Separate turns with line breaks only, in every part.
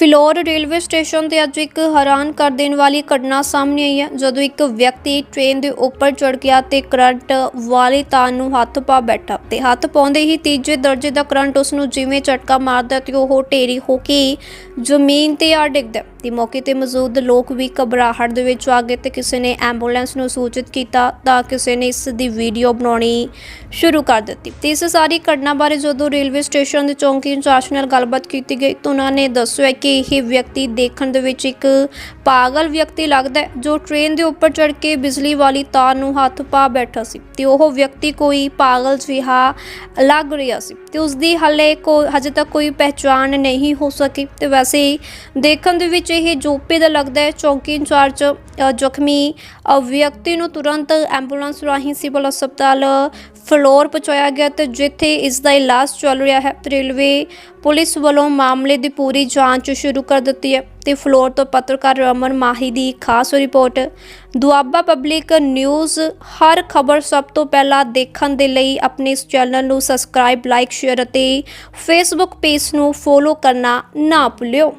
Phillaur railway station ਤੇ ਅੱਜ ਇੱਕ ਹੈਰਾਨ ਕਰ ਦੇਣ ਵਾਲੀ ਘਟਨਾ ਸਾਹਮਣੇ ਆਈ ਹੈ। ਜਦੋਂ ਇੱਕ ਵਿਅਕਤੀ ਟ੍ਰੇਨ ਦੇ ਉੱਪਰ ਚੜ ਗਿਆ ਤੇ ਕਰੰਟ ਵਾਲੀ ਤਾਰ ਨੂੰ ਹੱਥ ਪਾ ਬੈਠਾ ਤੇ ਹੱਥ ਪਾਉਂਦੇ ਹੀ ਤੀਜੇ ਦਰਜੇ ਦਾ ਕਰੰਟ ਉਸ ਨੂੰ ਜਿਵੇਂ ਝਟਕਾ ਮਾਰਦਾ ਤੇ ਉਹ ਢੇਰੀ ਹੋ ਕੇ ਜ਼ਮੀਨ ਤੇ ਆ ਡਿੱਗਦਾ। ਤੇ ਮੌਕੇ ਤੇ ਮੌਜੂਦ ਲੋਕ ਵੀ ਘਬਰਾਹਟ ਦੇ ਵਿੱਚ ਆ ਗਏ ਤੇ ਕਿਸੇ ਨੇ ਐਂਬੂਲੈਂਸ ਨੂੰ ਸੂਚਿਤ ਕੀਤਾ ਤਾਂ ਕਿਸੇ ਨੇ ਇਸ ਦੀ ਵੀਡੀਓ ਬਣਾਉਣੀ ਸ਼ੁਰੂ ਕਰ ਦਿੱਤੀ। ਤੇ ਇਸ ਸਾਰੀ ਘਟਨਾ ਬਾਰੇ ਜਦੋਂ ਰੇਲਵੇ ਸਟੇਸ਼ਨ ਦੇ ਚੌਂਕੀ ਇੰਚਾਰਜ ਨਾਲ ਗੱਲਬਾਤ ਕੀਤੀ ਗਈ ਤਾਂ ਉਹਨਾਂ ਨੇ ਦੱਸਿਆ ਕਿ ਇਹ ਵਿਅਕਤੀ ਦੇਖਣ ਦੇ ਵਿੱਚ ਇੱਕ ਪਾਗਲ ਵਿਅਕਤੀ ਲੱਗਦਾ ਹੈ ਜੋ ਟ੍ਰੇਨ ਦੇ ਉੱਪਰ ਚੜ੍ਹ ਕੇ ਬਿਜਲੀ ਵਾਲੀ ਤਾਰ ਨੂੰ ਹੱਥ ਪਾ ਬੈਠਾ ਸੀ ਤੇ ਉਹ ਵਿਅਕਤੀ ਕੋਈ ਪਾਗਲ ਜਿਹਾ ਲੱਗ ਰਿਹਾ ਸੀ ਤੇ ਉਸ ਦੀ ਹਲੇ ਕੋ ਹਜੇ ਤੱਕ ਕੋਈ ਪਹਿਚਾਣ ਨਹੀਂ ਹੋ ਸਕੀ ਤੇ ਵੈਸੇ ਹੀ ਦੇਖਣ ਦੇ ਵਿੱਚ ਇਹ ਜੋਪੇ ਦਾ ਲੱਗਦਾ ਹੈ ਚੌਂਕੀ ਇੰਚਾਰਜ ਜ਼ਖਮੀ ਵਿਅਕਤੀ ਨੂੰ ਤੁਰੰਤ ਐਂਬੂਲੈਂਸ ਰਾਹੀਂ ਸਿਵਲ ਹਸਪਤਾਲ ਫਲੋਰ ਪਹੁੰਚਾਇਆ ਗਿਆ ਤੇ ਜਿੱਥੇ ਇਸ ਦਾ ਇਲਾਜ ਚੱਲ ਰਿਹਾ ਹੈ। ਰੇਲਵੇ ਪੁਲਿਸ ਵੱਲੋਂ ਮਾਮਲੇ ਦੀ ਪੂਰੀ ਜਾਂਚ ਸ਼ੁਰੂ ਕਰ ਦਿੱਤੀ ਹੈ ਤੇ ਫਲੋਰ ਤੋਂ ਪੱਤਰਕਾਰ ਰਮਨ ਮਾਹੀ ਦੀ ਖਾਸ ਰਿਪੋਰਟ। ਦੁਆਬਾ ਪਬਲਿਕ ਨਿਊਜ਼, ਹਰ ਖਬਰ ਸਭ ਤੋਂ ਪਹਿਲਾਂ ਦੇਖਣ ਦੇ ਲਈ ਆਪਣੇ ਇਸ ਚੈਨਲ ਨੂੰ ਸਬਸਕ੍ਰਾਈਬ, ਲਾਈਕ, ਸ਼ੇਅਰ ਅਤੇ ਫੇਸਬੁੱਕ ਪੇਜ ਨੂੰ ਫੋਲੋ ਕਰਨਾ ਨਾ ਭੁੱਲਿਓ।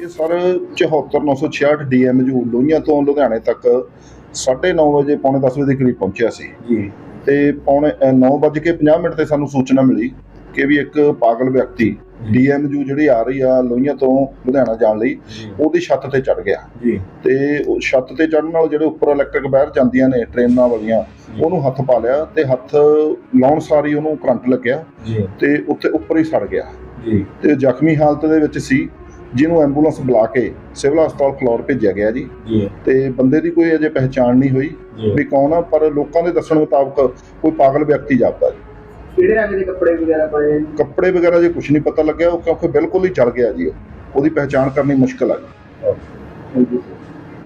ਇਹ ਸਰ 74966 ਡੀਐਮਯੂ ਲੋਹੀਆਂ ਤੋਂ ਲੁਧਿਆਣੇ ਤੱਕ 9:30 ਵਜੇ ਪੌਣੇ 10 ਵਜੇ ਦੇ ਕਰੀਬ ਪਹੁੰਚਿਆ ਸੀ।
ਜੀ।
ਤੇ ਪੌਣੇ 9:50 ਮਿੰਟ ਤੇ ਸਾਨੂੰ ਸੂਚਨਾ ਮਿਲੀ ਕਿ ਵੀ ਇੱਕ ਪਾਗਲ ਵਿਅਕਤੀ ਡੀਐਮਯੂ ਜਿਹੜੀ ਆ ਰਹੀ ਆ ਲੋਹੀਆਂ ਤੋਂ ਲੁਧਿਆਣਾ ਜਾਣ ਲਈ
ਜੀ।
ਉਹਦੀ ਛੱਤ ਤੇ ਚੜ ਗਿਆ।
ਜੀ।
ਤੇ ਉਹ ਛੱਤ ਤੇ ਚੜਨ ਨਾਲ ਜਿਹੜੇ ਉੱਪਰ ਇਲੈਕਟ੍ਰਿਕ ਵਾਇਰ ਜਾਂਦੀਆਂ ਨੇ ਟ੍ਰੇਨਾਂ ਵਾਲੀਆਂ ਉਹਨੂੰ ਹੱਥ ਪਾ ਲਿਆ ਤੇ ਹੱਥ ਲਾਉਣ ਸਾਰੀ ਉਹਨੂੰ ਕਰੰਟ ਲੱਗਿਆ
ਜੀ।
ਤੇ ਉੱਥੇ ਉੱਪਰ ਹੀ ਸੜ ਗਿਆ।
ਜੀ।
ਤੇ ਜ਼ਖਮੀ ਹਾਲਤ ਦੇ ਵਿੱਚ ਸੀ। ਜਿਹਨੂੰ ਐਂਬੂਲੈਂਸ ਬੁਲਾ ਕੇ ਸਿਵਲ ਹਸਪਤਾਲ ਫਲੋਰ ਭੇਜਿਆ ਗਿਆ ਜੀ ਤੇ ਬੰਦੇ ਦੀ ਕੋਈ ਅਜੇ ਪਹਿਚਾਣ ਨਹੀਂ ਹੋਈ ਵੀ ਕੌਣ ਆ ਪਰ ਲੋਕਾਂ ਦੇ ਦੱਸਣ ਮੁਤਾਬਕ ਕੋਈ ਪਾਗਲ ਵਿਅਕਤੀ ਜਾਪਦਾ ਜੀ
ਕਿਹੜੇ ਰੰਗ ਦੇ ਕੱਪੜੇ ਵਗੈਰਾ ਪਾਏ?
ਕੱਪੜੇ ਵਗੈਰਾ ਜੇ ਕੁਝ ਨਹੀਂ ਪਤਾ ਲੱਗਿਆ ਉਹ ਕਿਉਂਕਿ ਬਿਲਕੁਲ ਹੀ ਜਲ ਗਿਆ ਜੀ ਉਹ। ਉਹਦੀ ਪਹਿਚਾਣ ਕਰਨੀ ਮੁਸ਼ਕਲ ਆ ਜੀ.